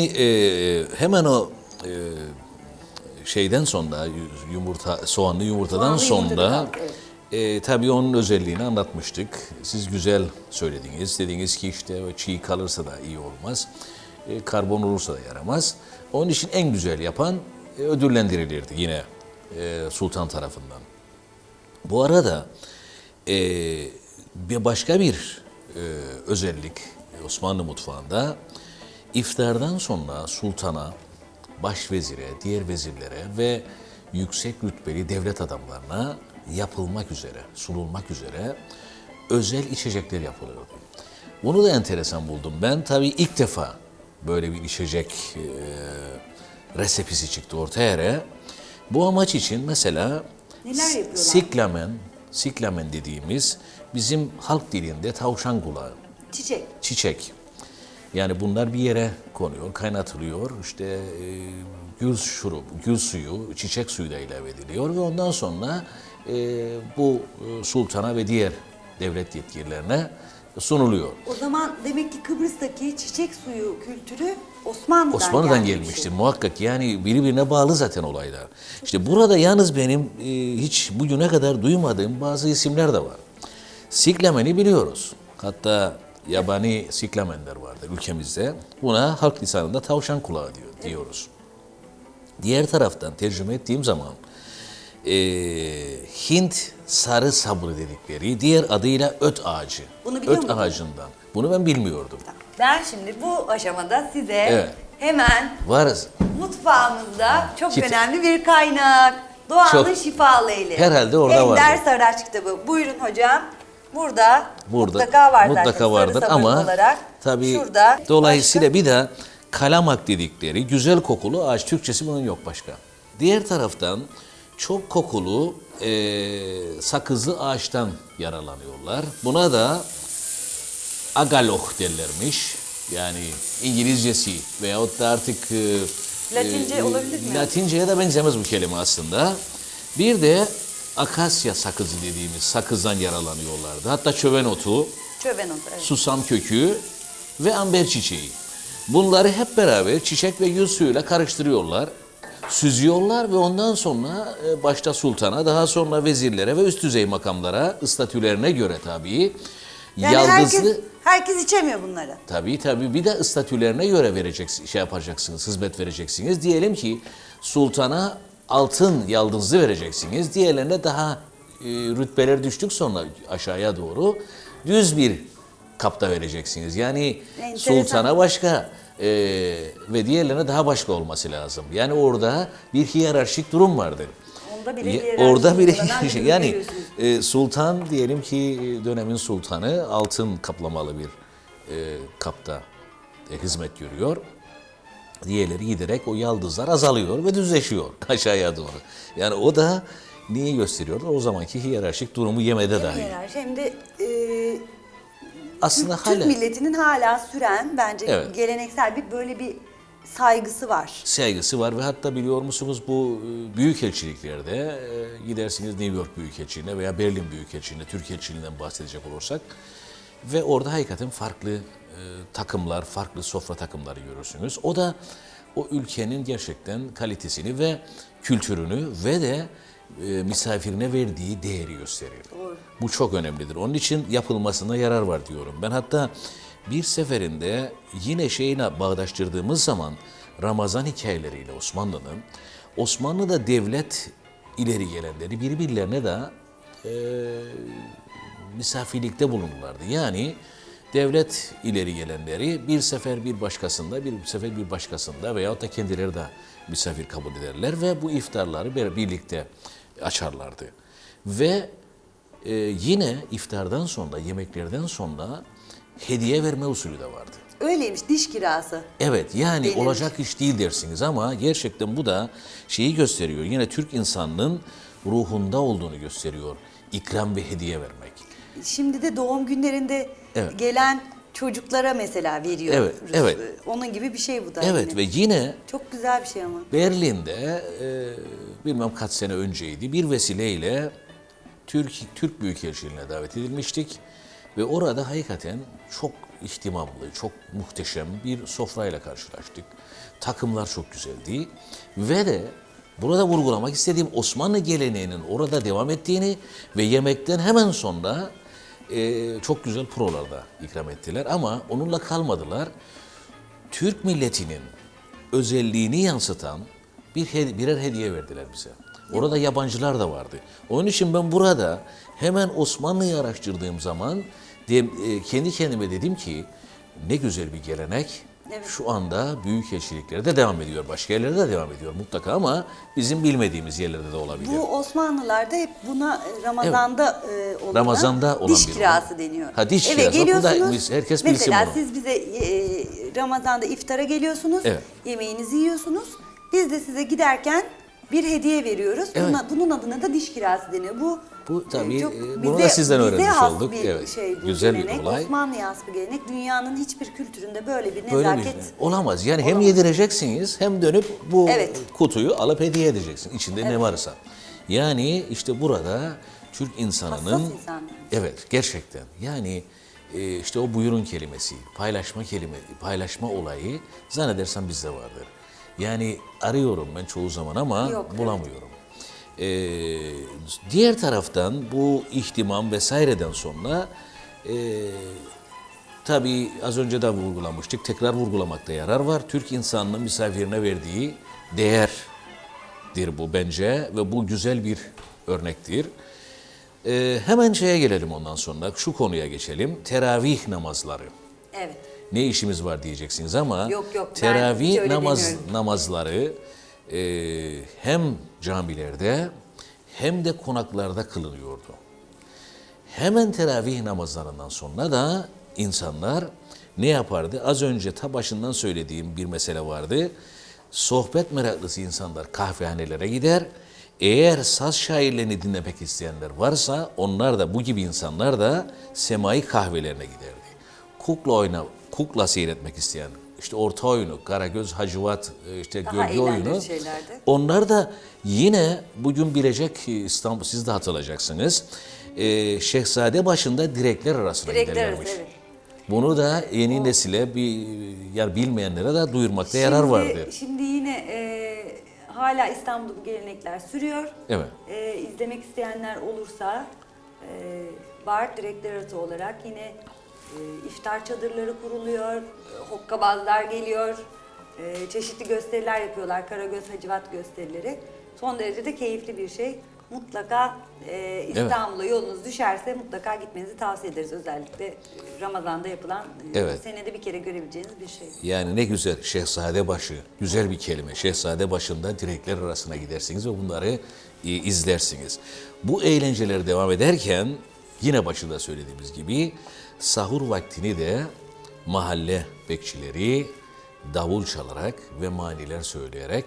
Ee, hemen o e, şeyden sonra yumurta soğanlı yumurtadan Soğanlı sonra e, tabii onun özelliğini anlatmıştık. Siz güzel söylediniz. Dediniz ki işte çiğ kalırsa da iyi olmaz. E, karbon olursa da yaramaz. Onun için en güzel yapan e, ödüllendirilirdi yine e, sultan tarafından. Bu arada e, bir başka bir e, özellik Osmanlı mutfağında iftardan sonra sultana, başvezire, diğer vezirlere ve yüksek rütbeli devlet adamlarına yapılmak üzere, sunulmak üzere özel içecekler yapılıyordu. Bunu da enteresan buldum. Ben tabii ilk defa böyle bir içecek e, resepisi çıktı ortaya. Bu amaç için mesela? Siklamen, siklamen dediğimiz bizim halk dilinde tavşan kulağı, Çiçek. çiçek. Yani bunlar bir yere konuyor, kaynatılıyor. İşte e, gül şurup, gül suyu, çiçek suyu da ilave ediliyor ve ondan sonra e, bu e, sultana ve diğer devlet yetkililerine sunuluyor. O zaman demek ki Kıbrıs'taki çiçek suyu kültürü Osmanlı'dan, Osmanlı'dan gelmiştir şey. muhakkak yani birbirine bağlı zaten olaylar. İşte burada yalnız benim e, hiç bugüne kadar duymadığım bazı isimler de var. Siklemen'i biliyoruz. Hatta yabani siklamenler vardır ülkemizde. Buna halk lisanında tavşan kulağı diyor, diyoruz. Diğer taraftan tercüme ettiğim zaman e, Hint sarı sabrı dedikleri diğer adıyla öt ağacı. Bunu biliyor öt muydun? ağacından. Bunu ben bilmiyordum. Ben şimdi bu aşamada size Evet. hemen Varız. mutfağımızda çok Kit- önemli bir kaynak. Doğanın Çok- şifalı eli. Herhalde orada Ender. Saraç kitabı. Buyurun hocam. Burada, Burada mutlaka var zaten. mutlaka vardır ama olarak. tabii Şurada dolayısıyla bir de kalamak dedikleri güzel kokulu ağaç Türkçesi bunun yok başka. Diğer taraftan çok kokulu eee, sakızlı ağaçtan yaralanıyorlar. Buna da agaloh derlermiş. Yani İngilizcesi veyahut da artık e, Latince e, olabilir mi? Latinceye de benzemez bu kelime aslında. Bir de akasya sakızı dediğimiz sakızdan yaralanıyorlardı. Hatta çöven otu. Çöven otu. Evet. susam kökü ve amber çiçeği. Bunları hep beraber çiçek ve gül suyuyla karıştırıyorlar. Süzüyorlar ve ondan sonra e, başta sultana, daha sonra vezirlere ve üst düzey makamlara, statülerine göre tabii Yani herkes, herkes içemiyor bunları. Tabii tabii bir de statülerine göre vereceksiniz, şey yapacaksınız, hizmet vereceksiniz. Diyelim ki sultana altın yaldızlı vereceksiniz. Diğerlerine daha e, rütbeler düştük sonra aşağıya doğru düz bir kapta vereceksiniz. Yani Enteresan. sultana başka e, ve diğerlerine daha başka olması lazım. Yani orada bir hiyerarşik durum vardır. Onda bile Ya- hiyerarşi Orada şey. durum Yani e, sultan diyelim ki e, dönemin sultanı altın kaplamalı bir e, kapta e, hizmet görüyor. Diğerleri giderek o yaldızlar azalıyor ve düzleşiyor aşağıya doğru. Yani o da neyi gösteriyor? O zamanki hiyerarşik durumu yemede dahi. Hiyerarşi hem de e, Aslında Türk, hala Türk milletinin hala süren bence Evet. geleneksel bir böyle bir saygısı var. saygısı var ve hatta biliyor musunuz bu e, büyükelçiliklerde e, gidersiniz New York Büyükelçiliğine veya Berlin Büyükelçiliğine, Türk elçiliğinden bahsedecek olursak ve orada hakikaten farklı takımlar, farklı sofra takımları görürsünüz. O da o ülkenin gerçekten kalitesini ve kültürünü ve de e, misafirine verdiği değeri gösterir. Bu çok önemlidir. Onun için yapılmasına yarar var diyorum. Ben hatta bir seferinde yine şeyine bağdaştırdığımız zaman Ramazan hikayeleriyle Osmanlı'nın Osmanlı'da devlet ileri gelenleri birbirlerine de e, misafirlikte bulunurlardı. Yani devlet ileri gelenleri bir sefer bir başkasında, bir sefer bir başkasında veyahut da kendileri de misafir kabul ederler ve bu iftarları bir- birlikte açarlardı. Ve e, yine iftardan sonra, yemeklerden sonra hediye verme usulü de vardı. Öyleymiş diş kirası. Evet yani Denilmiş. olacak iş değil dersiniz ama gerçekten bu da şeyi gösteriyor. Yine Türk insanının ruhunda olduğunu gösteriyor. İkram ve hediye vermek. Şimdi de doğum günlerinde Evet. gelen çocuklara mesela veriyor. Evet, evet. Onun gibi bir şey bu da. Evet yine. ve yine Çok güzel bir şey ama. Berlin'de e, bilmem kaç sene önceydi bir vesileyle Türk Türk Büyükelçiliğine davet edilmiştik ve orada hakikaten çok ihtimamlı, çok muhteşem bir sofrayla karşılaştık. Takımlar çok güzeldi ve de burada vurgulamak istediğim Osmanlı geleneğinin orada devam ettiğini ve yemekten hemen sonra e, çok güzel prolarda ikram ettiler ama onunla kalmadılar. Türk milletinin özelliğini yansıtan bir hedi- birer hediye verdiler bize. Orada yabancılar da vardı. Onun için ben burada hemen Osmanlı'yı araştırdığım zaman e, kendi kendime dedim ki ne güzel bir gelenek. Evet. Şu anda büyük elçiliklerde devam ediyor. Başka yerlerde de devam ediyor mutlaka ama bizim bilmediğimiz yerlerde de olabilir. Bu Osmanlılarda hep buna e, Ramazan'da e, olan Ramazan'da olan diş bir kirası olay. deniyor. Ha, diş Eve kirası. Da geliyorsunuz. biz- herkes bilsin mesela bunu. siz bize e, Ramazan'da iftara geliyorsunuz. Evet. Yemeğinizi yiyorsunuz. Biz de size giderken bir hediye veriyoruz. Evet. Buna- bunun adına da diş kirası deniyor. Bu Bu tabii, çok e, bunu da sizden bize öğrenmiş has olduk. Bir Evet, Şey, bu güzel bir gelenek. olay. Osmanlı'ya has bir gelenek. Dünyanın hiçbir kültüründe böyle bir Böyle bir nezaket şey olamaz. Yani hem Olamaz. yedireceksiniz hem dönüp bu Evet. kutuyu alıp hediye edeceksin. İçinde ne varsa. Yani işte burada Türk insanının. Evet, gerçekten. Yani e, işte o buyurun kelimesi, paylaşma kelime, paylaşma olayı zannedersem bizde vardır. Yani arıyorum ben çoğu zaman ama Yok, evet. E, diğer taraftan bu ihtimam vesaireden sonra e, Tabii az önce de vurgulamıştık. Tekrar vurgulamakta yarar var. Türk insanının misafirine verdiği değerdir bu bence ve bu güzel bir örnektir. Ee, hemen şeye gelelim ondan sonra. Şu konuya geçelim. Teravih namazları. Evet. Ne işimiz var diyeceksiniz ama Yok, yok, teravih namaz demiyorum. namazları e, hem camilerde hem de konaklarda kılınıyordu. Hemen teravih namazlarından sonra da insanlar ne yapardı? Az önce ta başından söylediğim bir mesele vardı. Sohbet meraklısı insanlar kahvehanelere gider. Eğer saz şairlerini dinlemek isteyenler varsa onlar da bu gibi insanlar da semai kahvelerine giderdi. Kukla oyna, kukla seyretmek isteyen, işte orta oyunu, Karagöz, Hacivat, işte Daha gölge oyunu. şeylerdi. Onlar da yine bugün bilecek ki İstanbul siz de hatırlayacaksınız. Ee, Şehzade başında direkler arasına Direkler giderlermiş. arası, evet. Bunu da yeni nesile bir yer bilmeyenlere de duyurmakta yarar Şimdi- vardır. Şimdi yine e, hala İstanbul'da bu gelenekler sürüyor. Evet. E, izlemek isteyenler olursa e, bar direkler arası olarak yine e, iftar çadırları kuruluyor, e, hokkabazlar geliyor, e, çeşitli gösteriler yapıyorlar, Karagöz Hacivat gösterileri. Son derece de keyifli bir şey. Mutlaka e, İstanbul'a yolunuz düşerse mutlaka gitmenizi tavsiye ederiz. Özellikle Ramazan'da yapılan e, Evet. senede bir kere görebileceğiniz bir şey. Yani ne güzel şehzade başı, güzel bir kelime. Şehzade başında direkler arasına gidersiniz ve bunları e, izlersiniz. Bu eğlenceler devam ederken yine başında söylediğimiz gibi sahur vaktini de mahalle bekçileri davul çalarak ve maniler söyleyerek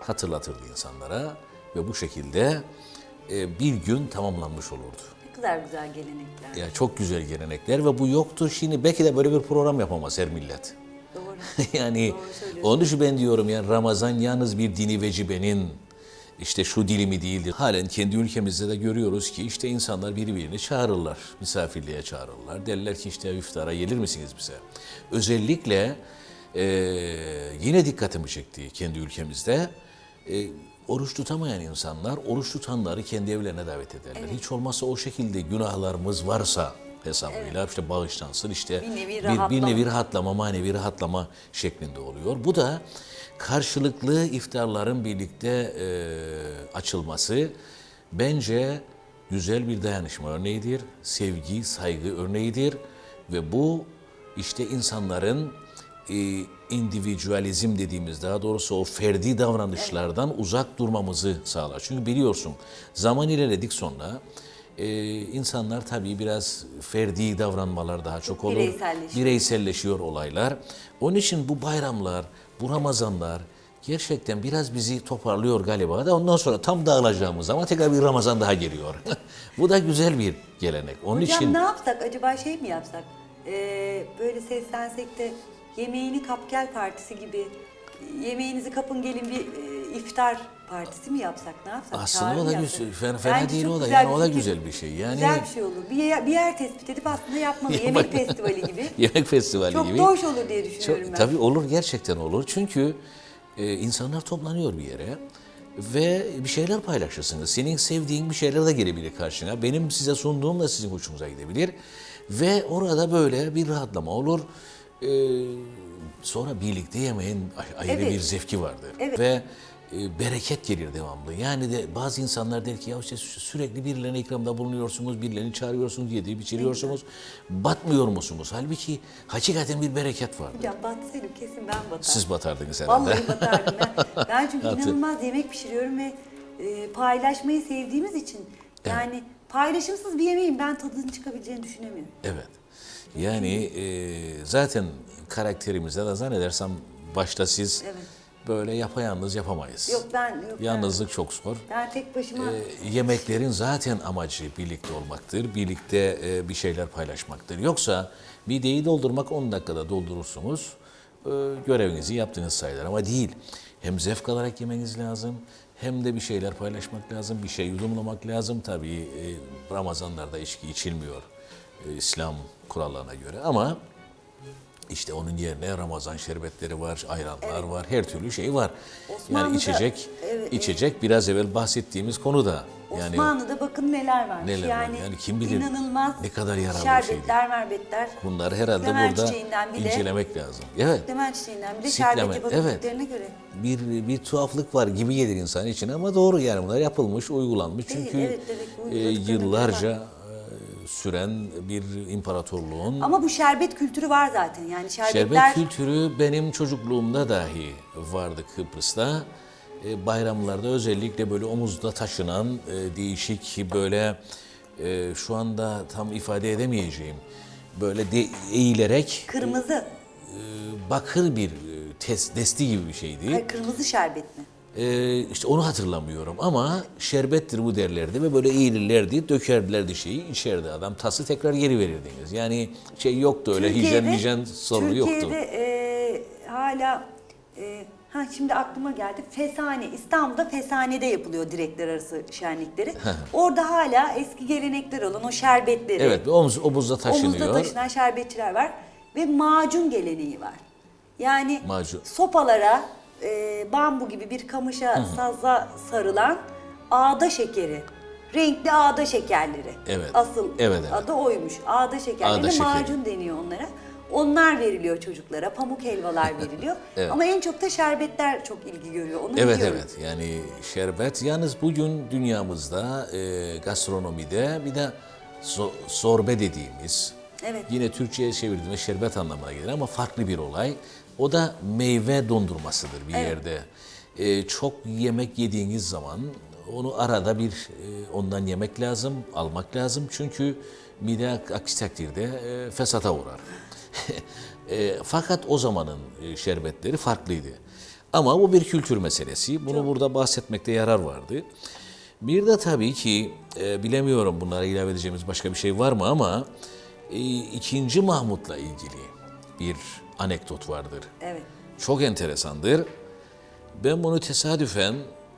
hatırlatırdı insanlara ve bu şekilde e, bir gün tamamlanmış olurdu. Ne kadar güzel gelenekler. Ya çok güzel gelenekler ve bu yoktu. Şimdi belki de böyle bir program yapamaz her millet. Doğru. yani Doğru onun için ben diyorum ya Ramazan yalnız bir dini vecibenin işte şu dilimi değildir. Halen kendi ülkemizde de görüyoruz ki işte insanlar birbirini çağırırlar. Misafirliğe çağırırlar. Derler ki işte iftara gelir misiniz bize? Özellikle eee, yine dikkatimi çekti kendi ülkemizde. E, oruç tutamayan insanlar oruç tutanları kendi evlerine davet ederler. Hiç olmazsa o şekilde günahlarımız varsa hesabıyla işte bağışlansın işte Bir nevi bir, bir nevi rahatlama, manevi rahatlama şeklinde oluyor. Bu da karşılıklı iftarların birlikte e, açılması bence güzel bir dayanışma örneğidir. Sevgi, saygı örneğidir ve bu işte insanların e, individualizm dediğimiz daha doğrusu o ferdi davranışlardan uzak durmamızı sağlar. Çünkü biliyorsun zaman ilerledik sonra e, insanlar tabii biraz ferdi davranmalar daha çok olur. bireyselleşiyor. Bireyselleşiyor olaylar. Onun için bu bayramlar, bu Ramazanlar gerçekten biraz bizi toparlıyor galiba da ondan sonra tam dağılacağımız zaman tekrar bir Ramazan daha geliyor. bu da güzel bir gelenek. Onun Hocam için ne yapsak? Acaba şey mi yapsak? Ee, böyle seslensek de yemeğini kapkel partisi gibi yemeğinizi kapın gelin bir e, iftar partisi mi yapsak ne yapsak? Aslında Çağrı o mı da yapsak? güzel, fena, fena Bence değil çok o da. güzel Yani o da fikir. güzel bir şey. Yani Güzel bir şey olur. Bir yer, bir yer tespit edip aslında yapmalı. Yemek festivali gibi. yemek festivali Çok gibi. da hoş olur diye düşünüyorum Çok- ben. Tabii olur gerçekten olur. Çünkü e, insanlar toplanıyor bir yere ve bir şeyler paylaşırsınız. Senin sevdiğin bir şeyler de gelebilir karşına. Benim size sunduğum da sizin hoşunuza gidebilir. Ve orada böyle bir rahatlama olur. E, sonra birlikte yemeğin ayrı Evet. bir zevki vardır. Evet. Ve e, bereket gelir devamlı. Yani de bazı insanlar der ki ya işte sü- sürekli birilerine ikramda bulunuyorsunuz, birilerini çağırıyorsunuz, yedirip içiriyorsunuz. Batmıyor musunuz? Halbuki hakikaten bir bereket vardır. Hocam batsaydım kesin ben batardım. Siz batardınız herhalde. Vallahi batardım ben. Ben çünkü inanılmaz yemek pişiriyorum ve e, paylaşmayı sevdiğimiz için yani paylaşımsız bir yemeğin ben tadını çıkabileceğini düşünemiyorum. Evet. Yani e, zaten karakterimizde de zannedersem başta siz Evet. böyle yapayalnız yapamayız. Yok ben yok ben, Yalnızlık çok zor. ben tek başıma E, yemeklerin zaten amacı birlikte olmaktır. Birlikte e, bir şeyler paylaşmaktır. Yoksa mideyi doldurmak 10 dakikada doldurursunuz. e, görevinizi yaptığınız sayılır ama değil. Hem zevk alarak yemeniz lazım hem de bir şeyler paylaşmak lazım. Bir şey yudumlamak lazım. Tabii e, Ramazanlarda içki içilmiyor e, İslam kurallarına göre ama işte onun yerine Ramazan şerbetleri var, ayranlar var, her türlü şey var. Osmanlı'da- yani içecek, evet, içecek biraz evvel bahsettiğimiz konuda. Yani Osmanlı'da bakın neler varmış. Neler var, yani, yani kim bilir inanılmaz ne kadar yararlı şerbetler, merbetler. bunları herhalde Lemen burada bile- incelemek lazım. Evet. Lemen çiçeğinden bir de Sikleme, şerbet yapabildiklerine göre. Bir bir tuhaflık var gibi gelir insan için ama doğru yani bunlar yapılmış, uygulanmış. Değil, Çünkü evet, evet, e, yıllarca e, süren bir imparatorluğun Ama bu şerbet kültürü var zaten. Yani Şerbet şerbetler kültürü benim çocukluğumda dahi vardı Kıbrıs'ta. E, bayramlarda özellikle böyle omuzda taşınan e, değişik böyle e, şu anda tam ifade edemeyeceğim böyle de, eğilerek kırmızı. e, bakır bir e, tes, desti gibi bir şeydi. Hayır, kırmızı şerbet mi? E, işte onu hatırlamıyorum ama şerbettir bu derlerdi ve böyle eğilirlerdi, dökerlerdi şeyi, içerdi adam tası tekrar geri verirdiniz. Yani şey yoktu öyle hijyen hijyen sorunu yoktu. Türkiye'de e, hala e, ha şimdi aklıma geldi. Fesane İstanbul'da Fesane'de yapılıyor direkler arası şenlikleri. Orada hala eski gelenekler olan o şerbetleri. Evet, omuz, omuzda taşınıyor. Omuzda taşınan şerbetçiler var ve macun geleneği var. Yani Macun. sopalara e, bambu gibi bir kamışa saza sarılan ağda şekeri. Renkli ağda şekerleri. Evet. Asıl Evet, evet. adı oymuş. Ağda şekerleri. Ağda şekeri. macun deniyor onlara. Onlar veriliyor çocuklara. Pamuk helvalar veriliyor. Evet. Ama en çok da şerbetler çok ilgi görüyor. Onu Evet biliyorum. evet yani şerbet yalnız bugün dünyamızda e, gastronomide bir de zo- zorbe dediğimiz Evet. yine Türkçe'ye çevirdiğimiz şerbet anlamına gelir ama farklı bir olay. O da meyve dondurmasıdır bir yerde. E, çok yemek yediğiniz zaman onu arada bir e, ondan yemek lazım, almak lazım. Çünkü mide aksi takdirde e, fesata uğrar. E, fakat o zamanın e, şerbetleri farklıydı. Ama bu bir kültür meselesi. Bunu burada bahsetmekte yarar vardı. Bir de tabii ki e, bilemiyorum bunlara ilave edeceğimiz başka bir şey var mı ama e, ikinci Mahmut'la ilgili bir anekdot vardır. Evet. Çok enteresandır. Ben bunu tesadüfen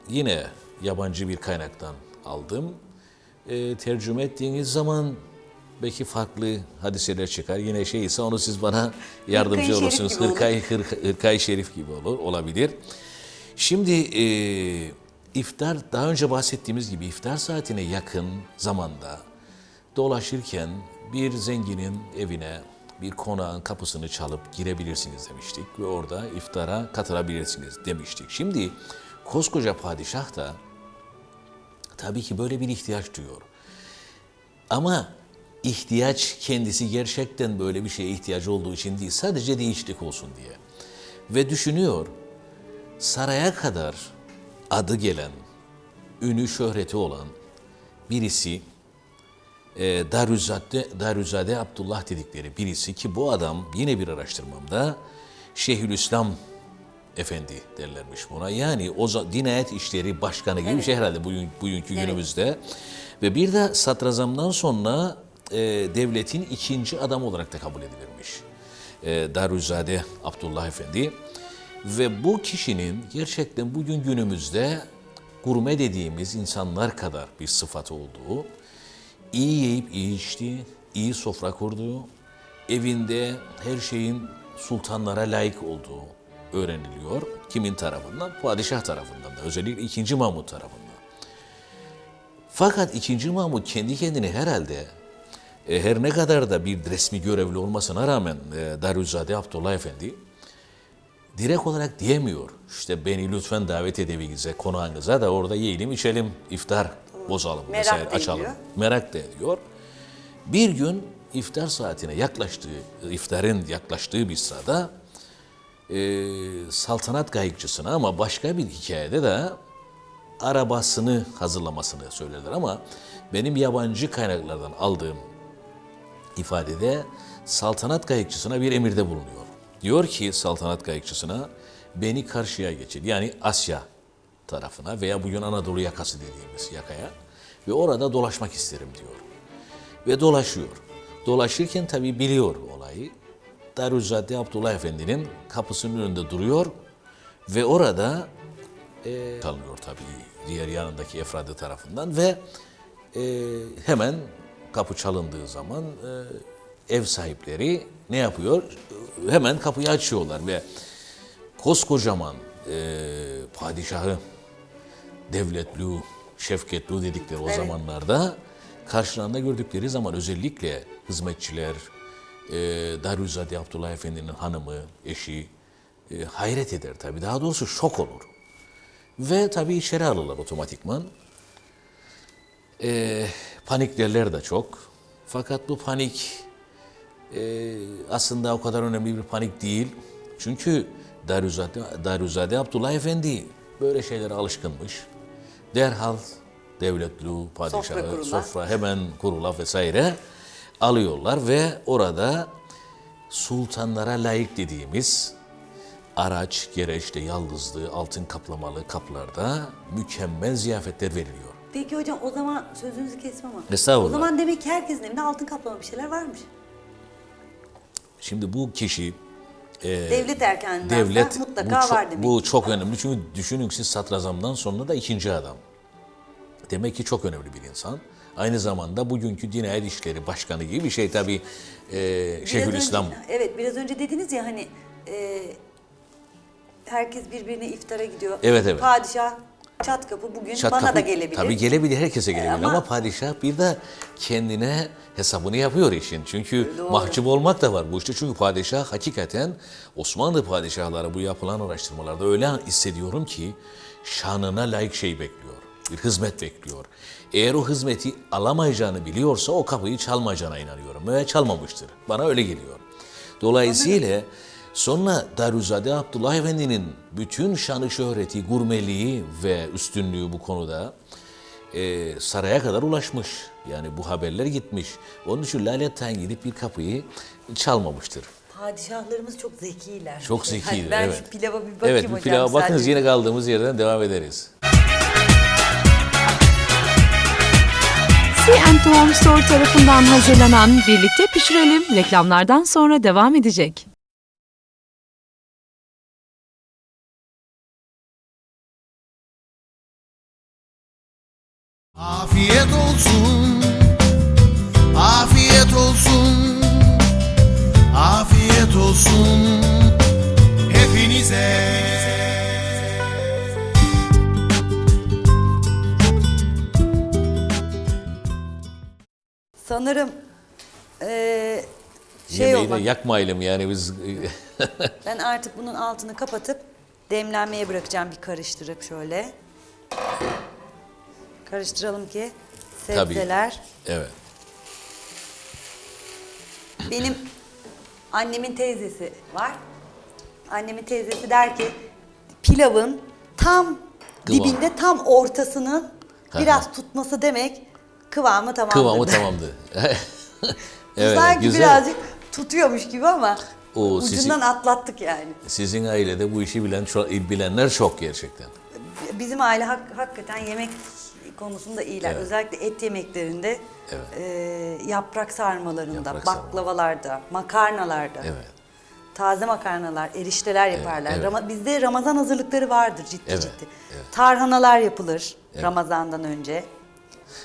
yine yabancı bir kaynaktan aldım. E, tercüme ettiğiniz zaman belki farklı hadiseler çıkar. Yine şey ise onu siz bana yardımcı Hırkayı Şerif olursunuz. gibi olur. Hırkayı, hırka- Hırkayı Şerif gibi olur, olabilir. Şimdi e, iftar, daha önce bahsettiğimiz gibi iftar saatine yakın zamanda dolaşırken bir zenginin evine bir konağın kapısını çalıp girebilirsiniz demiştik ve orada iftara katılabilirsiniz demiştik. Şimdi koskoca padişah da tabii ki böyle bir ihtiyaç duyuyor. Ama ihtiyaç kendisi gerçekten böyle bir şeye ihtiyacı olduğu için değil, sadece değişiklik olsun diye. Ve düşünüyor, saraya kadar adı gelen, ünü şöhreti olan birisi, e, Darüzade, Darüzade Abdullah dedikleri birisi ki bu adam yine bir araştırmamda Şeyhülislam Efendi derlermiş buna. Yani o Dinayet İşleri Başkanı gibi bir şey herhalde bugün, bugünkü günümüzde. Ve bir de sadrazamdan sonra e, devletin ikinci adamı olarak da kabul edilirmiş. E, Darüzade Abdullah Efendi. Ve bu kişinin gerçekten bugün günümüzde gurme dediğimiz insanlar kadar bir sıfat olduğu, iyi yiyip iyi içtiği, iyi sofra kurduğu, evinde her şeyin sultanlara layık olduğu öğreniliyor. Kimin tarafından? Padişah tarafından da. Özellikle 2. Mahmut tarafından. Fakat 2. Mahmut kendi kendine herhalde e, her ne kadar da bir resmi görevli olmasına rağmen e, Darüzade Abdullah Efendi direkt olarak diyemiyor. İşte beni lütfen davet edevinize, konağınıza da orada yiyelim, içelim, iftar bozalım Merak da açalım. ediyor. Merak da ediyor. Bir gün iftar saatine yaklaştığı, iftarın yaklaştığı bir sırada e, saltanat kayıkçısına ama başka bir hikayede de arabasını hazırlamasını söylerler ama benim yabancı kaynaklardan aldığım ifadede saltanat kayıkçısına bir emirde bulunuyor. Diyor ki saltanat kayıkçısına beni karşıya geçir. Yani Asya tarafına veya bugün Anadolu yakası dediğimiz yakaya ve orada dolaşmak isterim diyor. Ve dolaşıyor. Dolaşırken tabii biliyor olayı. Darüzzade Abdullah Efendi'nin kapısının önünde duruyor ve orada e, çalınıyor tabii diğer yanındaki efradı tarafından ve e, hemen kapı çalındığı zaman e, ev sahipleri ne yapıyor? Hemen kapıyı açıyorlar ve koskocaman e, padişahı devletlu, şefketlu dedikleri o Evet. zamanlarda karşılarında gördükleri zaman özellikle hizmetçiler, e, Darüzade Abdullah Efendi'nin hanımı, eşi e, hayret eder tabii. Daha doğrusu şok olur. Ve tabii içeri alırlar otomatikman. E, paniklerler de çok. Fakat bu panik e, aslında o kadar önemli bir panik değil. Çünkü Darüzade, Darüzade Abdullah Efendi böyle şeylere alışkınmış. Derhal devletlu padişahı, Sofra kurula. sofra hemen kurula vesaire alıyorlar ve orada sultanlara layık dediğimiz araç, gereçte yaldızlı, altın kaplamalı kaplarda mükemmel ziyafetler veriliyor. Peki hocam o zaman sözünüzü kesmem ama. Estağfurullah. O zaman demek ki herkesin evinde altın kaplama bir şeyler varmış. Şimdi bu kişi devlet erkeninden Ee, devlet mutlaka bu çok, var demek. bu çok önemli çünkü düşünün siz satrazamdan sonra da ikinci adam. Demek ki çok önemli bir insan. Aynı zamanda bugünkü Dinayet İşleri Başkanı gibi bir şey tabii e, Şeyhülislam. evet biraz önce dediniz ya hani e, herkes birbirine iftara gidiyor. Evet, evet. Padişah çat kapı bugün Çat bana kapı- da gelebilir. Tabii gelebilir, herkese gelebilir ama, ama- padişah bir de kendine hesabını yapıyor işin. Çünkü Doğru. mahcup olmak da var bu işte. Çünkü padişah hakikaten Osmanlı padişahları bu yapılan araştırmalarda öyle hissediyorum ki şanına layık şey bekliyor. Bir hizmet bekliyor. Eğer o hizmeti alamayacağını biliyorsa o kapıyı çalmayacağına inanıyorum. Veya çalmamıştır. Bana öyle geliyor. Dolayısıyla sonra Darüzade Abdullah Efendi'nin bütün şanı şöhreti, gurmeliği ve üstünlüğü bu konuda e, saraya kadar ulaşmış. Yani bu haberler gitmiş. Onun için laletten gidip bir kapıyı çalmamıştır. Padişahlarımız çok zekiler. Çok zekidir, Hani ben evet. şu pilava bir bakayım evet, bir hocam. pilava bakınız sadece. yine kaldığımız yerden devam ederiz. C Store tarafından hazırlanan Birlikte Pişirelim reklamlardan sonra devam edecek. Olsun, afiyet olsun, afiyet olsun hepinize. Sanırım eee şey Yemeği de olmak. yakmayalım yani biz Ben artık bunun altını kapatıp demlenmeye bırakacağım bir karıştırıp şöyle. Karıştıralım ki Tabii. sebzeler. evet. Benim annemin teyzesi var. Annemin teyzesi der ki pilavın tam Kıvam. dibinde tam ortasının biraz tutması demek kıvamı tamamdır. Kıvamı tamamdı. evet, Sanki güzel. birazcık tutuyormuş gibi ama O ucundan sizin- atlattık yani. Sizin ailede bu işi bilen bilenler çok gerçekten. Bizim aile hak- hakikaten yemek konusunda iyiler. Evet. Özellikle et yemeklerinde, Evet. e, yaprak sarmalarında, Yaprak sarma. baklavalarda, makarnalarda. Evet. taze makarnalar, erişteler yaparlar. evet. Rama- bizde Ramazan hazırlıkları vardır ciddi Evet, ciddi. Tarhanalar yapılır Ramazan'dan önce.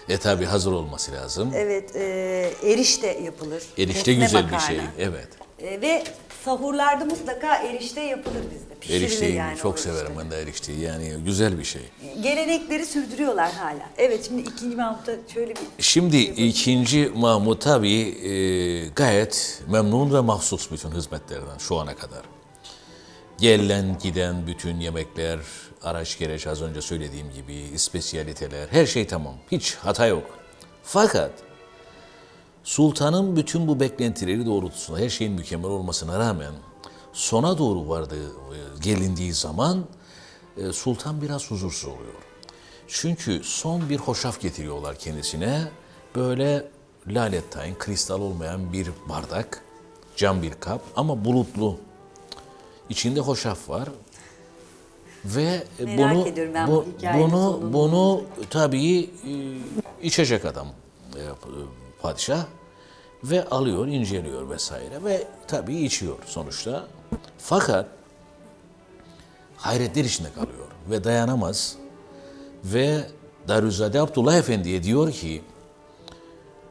E tabi hazır olması lazım. Evet, e, erişte yapılır. Erişte Kesme güzel makarna. bir şey. Evet. E, ve sahurlarda mutlaka erişte yapılır bizde. Pişirilir Erişteyi yani çok o severim ben de erişteyi. Yani güzel bir şey. Gelenekleri sürdürüyorlar hala. Evet şimdi ikinci Mahmut'a şöyle bir Şimdi ikinci Mahmut tabii e, gayet memnun ve mahsus bütün hizmetlerden şu ana kadar. Gelen giden bütün yemekler, araç gereç az önce söylediğim gibi spesiyaliteler her şey tamam. Hiç hata yok. Fakat Sultanın bütün bu beklentileri doğrultusunda her şeyin mükemmel olmasına rağmen sona doğru vardığı, e, gelindiği zaman e, Sultan biraz huzursuz oluyor. Çünkü son bir hoşaf getiriyorlar kendisine. Böyle lalet tayin, kristal olmayan bir bardak, cam bir kap ama bulutlu. İçinde hoşaf var. Ve e, Merak bunu bu bunu bunu tabii içecek adam padişah ve alıyor, inceliyor vesaire ve tabii içiyor sonuçta. Fakat hayretler içinde kalıyor ve dayanamaz ve Darüzade Abdullah Efendi'ye diyor ki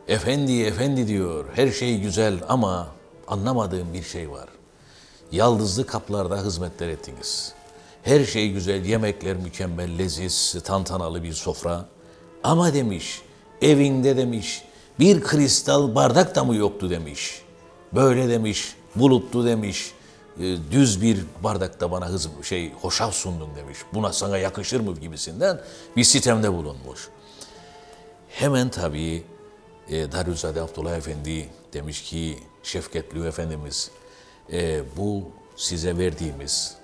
Efendi, efendi diyor, her şey güzel ama anlamadığım bir şey var. Yaldızlı kaplarda hizmetler ettiniz. Her şey güzel, yemekler mükemmel, leziz, tantanalı bir sofra. Ama demiş, evinde demiş, bir kristal bardak da mı yoktu demiş. Böyle demiş, bulutlu demiş, e, düz bir bardakta bana hızım şey hoşaf sundun demiş. Buna sana yakışır mı gibisinden bir sitemde bulunmuş. Hemen tabii e, Darüzade Abdullah Efendi demiş ki Şefketli Efendimiz e, bu size verdiğimiz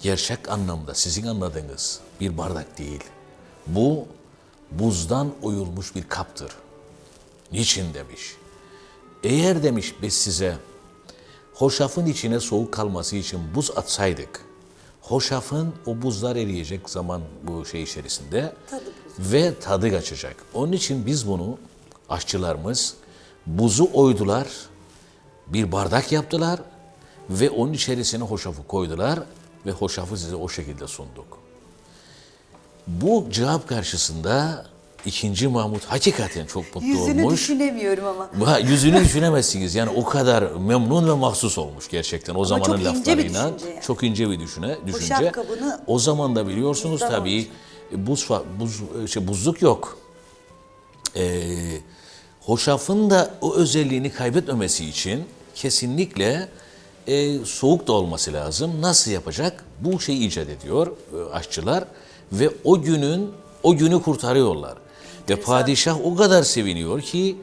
gerçek anlamda sizin anladığınız bir bardak değil. Bu buzdan oyulmuş bir kaptır. Niçin demiş. Eğer demiş biz size hoşafın içine soğuk kalması için buz atsaydık, hoşafın o buzlar eriyecek zaman bu şey içerisinde ve tadı kaçacak. Onun için biz bunu aşçılarımız buzu oydular, bir bardak yaptılar ve onun içerisine hoşafı koydular ve hoşafı size o şekilde sunduk. Bu cevap karşısında ikinci Mahmut hakikaten çok mutlu yüzünü olmuş. düşünemiyorum ama. Ha, yüzünü düşünemezsiniz. Yani o kadar memnun ve mahsus olmuş gerçekten o zamanın çok ince bir laflarıyla. düşünce yani. Çok ince bir düşüne, düşünce. Hoşaf kabını o zaman da biliyorsunuz tabii buz, fa- buz şey, buzluk yok. Ee, hoşafın da o özelliğini kaybetmemesi için kesinlikle e, soğuk da olması lazım. Nasıl yapacak? Bu şeyi icat ediyor e, aşçılar ve o günün o günü kurtarıyorlar. Ve padişah o kadar seviniyor ki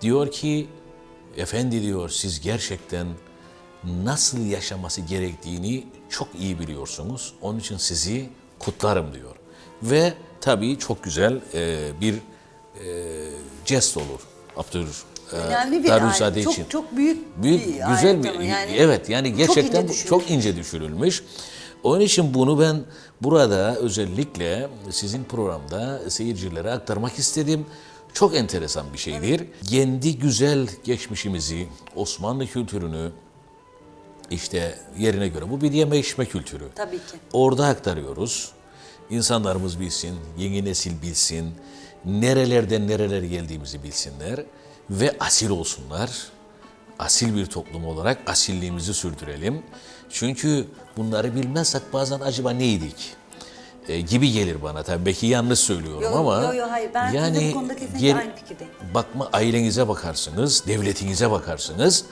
diyor ki efendi diyor siz gerçekten nasıl yaşaması gerektiğini çok iyi biliyorsunuz. Onun için sizi kutlarım diyor. Ve tabii çok güzel e, bir e, jest olur Abdül e, Önemli bir için. Çok çok büyük, Büyük, bir güzel bir, yani evet yani gerçekten çok ince, çok ince düşürülmüş. Onun için bunu ben burada özellikle sizin programda seyircilere aktarmak istedim. Çok enteresan bir şeydir. Kendi güzel geçmişimizi, Osmanlı kültürünü işte yerine göre bu bir yeme içme kültürü. Tabii ki. Orada aktarıyoruz. İnsanlarımız bilsin, yeni nesil bilsin, nerelerden nerelere geldiğimizi bilsinler ve asil olsunlar. Asil bir toplum olarak asilliğimizi sürdürelim. Çünkü bunları bilmezsek bazen acaba neydik? E, gibi gelir bana tabii. Belki yanlış söylüyorum Yo, ama yo, yo, hayır. Ben sizinle bu konuda kesinlikle aynı fikirdeyim. bakma ailenize bakarsınız, devletinize bakarsınız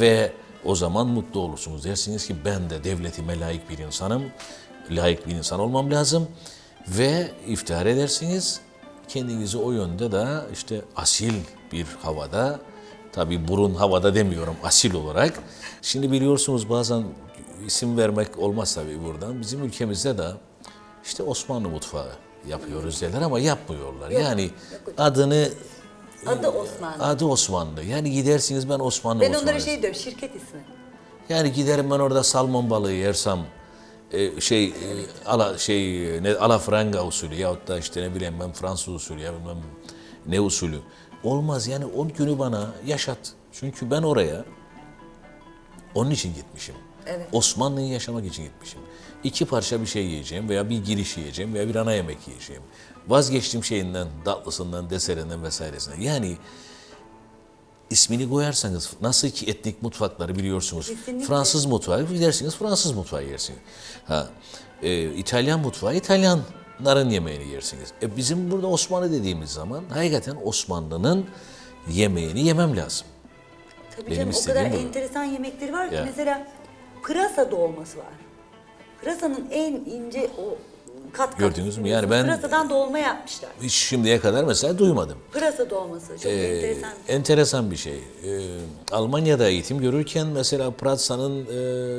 ve o zaman mutlu olursunuz. Dersiniz ki ben de devletime layık bir insanım, layık bir insan olmam lazım ve iftihar edersiniz. Kendinizi o yönde de işte asil bir havada, tabi burun havada demiyorum asil olarak. Şimdi biliyorsunuz bazen isim vermek olmaz tabii buradan. Bizim ülkemizde de işte Osmanlı mutfağı yapıyoruz derler ama yapmıyorlar. yani adını Adı Osmanlı. Adı Osmanlı. Yani gidersiniz ben Osmanlı Ben onlara şey diyorum şirket ismi. Yani giderim ben orada salmon balığı yersem e, şey e, ala şey e, ne alafranga usulü yahut da işte ne bileyim ben Fransız usulü ya bilmem ne usulü. Olmaz yani o günü bana yaşat. Çünkü ben oraya Onun için gitmişim. Evet. Osmanlı'yı yaşamak için gitmişim. İki parça bir şey yiyeceğim veya bir giriş yiyeceğim veya bir ana yemek yiyeceğim. Vazgeçtim şeyinden, tatlısından, deserinden vesairesinden. Yani ismini koyarsanız nasıl ki etnik mutfakları biliyorsunuz. Kesinlikle. Fransız mutfağı gidersiniz Fransız mutfağı yersiniz. Ha, e, İtalyan mutfağı İtalyanların yemeğini yersiniz. E, bizim burada Osmanlı dediğimiz zaman hakikaten Osmanlı'nın yemeğini yemem lazım. Tabii Benim canım o kadar bu. enteresan yemekleri var ki Ya. mesela pırasa dolması var. Pırasanın en ince o kat kat. Gördünüz mü? Yani ben- Pırasadan dolma yapmışlar. Hiç şimdiye kadar mesela duymadım. Pırasa dolması çok Ee, enteresan. enteresan bir şey. Ee, Almanya'da eğitim görürken mesela Pratsa'nın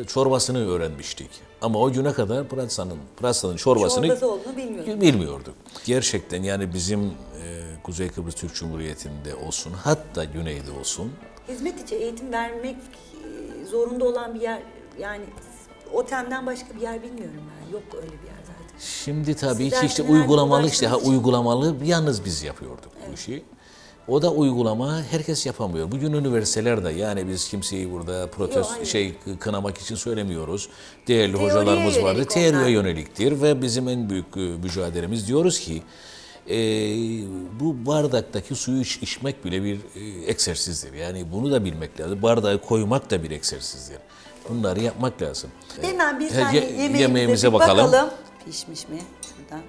e, çorbasını öğrenmiştik. Ama o güne kadar Pratsa'nın Pratsa'nın çorbasını Çorbası olduğunu bilmiyorduk. Gerçekten yani bizim e, Kuzey Kıbrıs Türk Cumhuriyeti'nde olsun hatta güneyde olsun Hizmet içi eğitim vermek e, zorunda olan bir yer yani OTEM'den başka bir yer bilmiyorum ben. Yok öyle bir yer. Şimdi tabii Sizler ki işte uygulamalı işte ha uygulamalı yalnız biz yapıyorduk bu işi. O da uygulama herkes yapamıyor. Bugün üniversitelerde yani biz kimseyi burada protest hayır. şey kınamak için söylemiyoruz. Değerli Teoriye hocalarımız vardı. Teoriye onlar. yöneliktir ve bizim en büyük e, mücadelemiz diyoruz ki e, bu bardaktaki suyu iç- içmek bile bir e, egzersizdir. Yani bunu da bilmek lazım. Bardağı koymak da bir egzersizdir. Bunları yapmak lazım. Hemen bir saniye ye- yemeğimize, yemeğimize bakalım. bakalım. Pişmiş mi? Şuradan.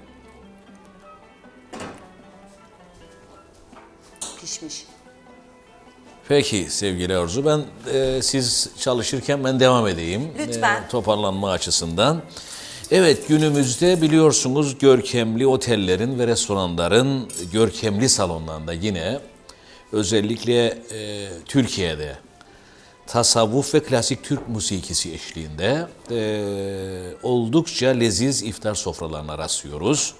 Pişmiş. Peki sevgili Arzu ben e, siz çalışırken ben devam edeyim. Lütfen. E, toparlanma açısından. Evet günümüzde biliyorsunuz görkemli otellerin ve restoranların görkemli salonlarında yine özellikle e, Türkiye'de tasavvuf ve klasik Türk musikisi eşliğinde e, oldukça leziz iftar sofralarına rastlıyoruz.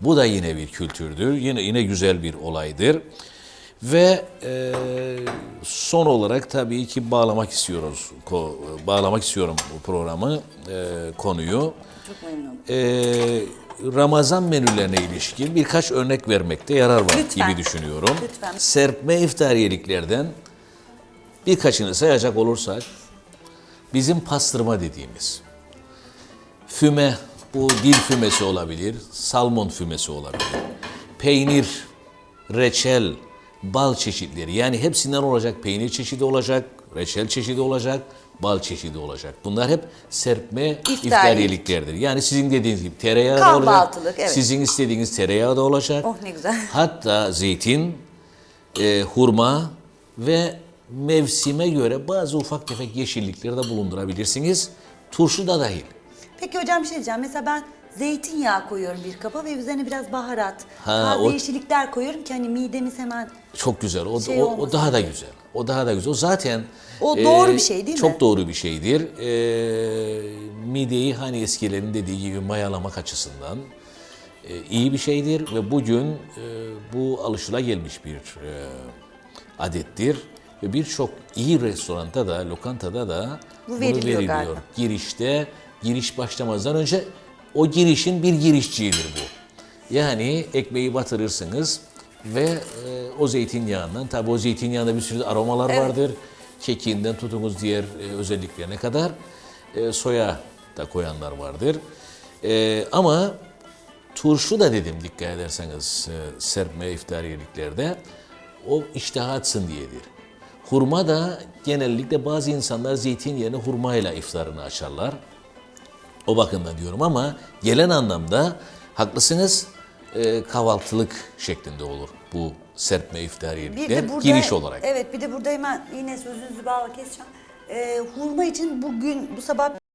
Bu da yine bir kültürdür. Yine yine güzel bir olaydır. Ve e, son olarak tabii ki bağlamak istiyoruz. Ko, bağlamak istiyorum bu programı, e, konuyu. Çok memnunum. E, Ramazan menülerine ilişkin birkaç örnek vermekte yarar var Lütfen. gibi düşünüyorum. Lütfen. Serpme iftariyeliklerden birkaçını sayacak olursak bizim pastırma dediğimiz füme, bu dil fümesi olabilir, salmon fümesi olabilir, peynir, reçel, bal çeşitleri yani hepsinden olacak peynir çeşidi olacak, reçel çeşidi olacak, bal çeşidi olacak. Bunlar hep serpme İftariyelik. iftariyeliklerdir. Yani sizin dediğiniz gibi tereyağı da olacak, evet. sizin istediğiniz tereyağı da olacak. Oh ne güzel. Hatta zeytin, e, hurma ve mevsime göre bazı ufak tefek yeşillikleri de bulundurabilirsiniz. Turşu da dahil. Peki hocam bir şey diyeceğim. Mesela ben zeytinyağı koyuyorum bir kaba ve üzerine biraz baharat, Ha, taze o- yeşillikler koyuyorum ki hani midemiz hemen Çok güzel. O, Şey o, o olmasın daha da güzel. O daha da güzel. O zaten O doğru bir şey değil mi? Çok doğru bir şeydir. E, mideyi hani eskilerin dediği gibi mayalamak açısından e, iyi bir şeydir ve bugün e, bu alışılagelmiş bir e, adettir ve birçok iyi restoranda da, lokantada da Bu bunu veriliyor veriliyor. galiba. Girişte, giriş başlamazdan önce o girişin bir girişçiğidir bu. Yani ekmeği batırırsınız ve e, o zeytinyağından, tabi o zeytinyağında bir sürü aromalar vardır. Kekiğinden tutunuz diğer e, özelliklerine kadar e, soya da koyanlar vardır. E, ama turşu da dedim dikkat ederseniz e, serpme iftariyeliklerde o iştah açsın diyedir. Hurma da genellikle bazı insanlar zeytin yerine hurmayla iftarını açarlar. O bakımdan diyorum ama gelen anlamda haklısınız e, kahvaltılık şeklinde olur bu serpme iftariyelikler giriş olarak. Evet bir de burada hemen yine sözünüzü bağla keseceğim. Ee, hurma için bugün bu sabah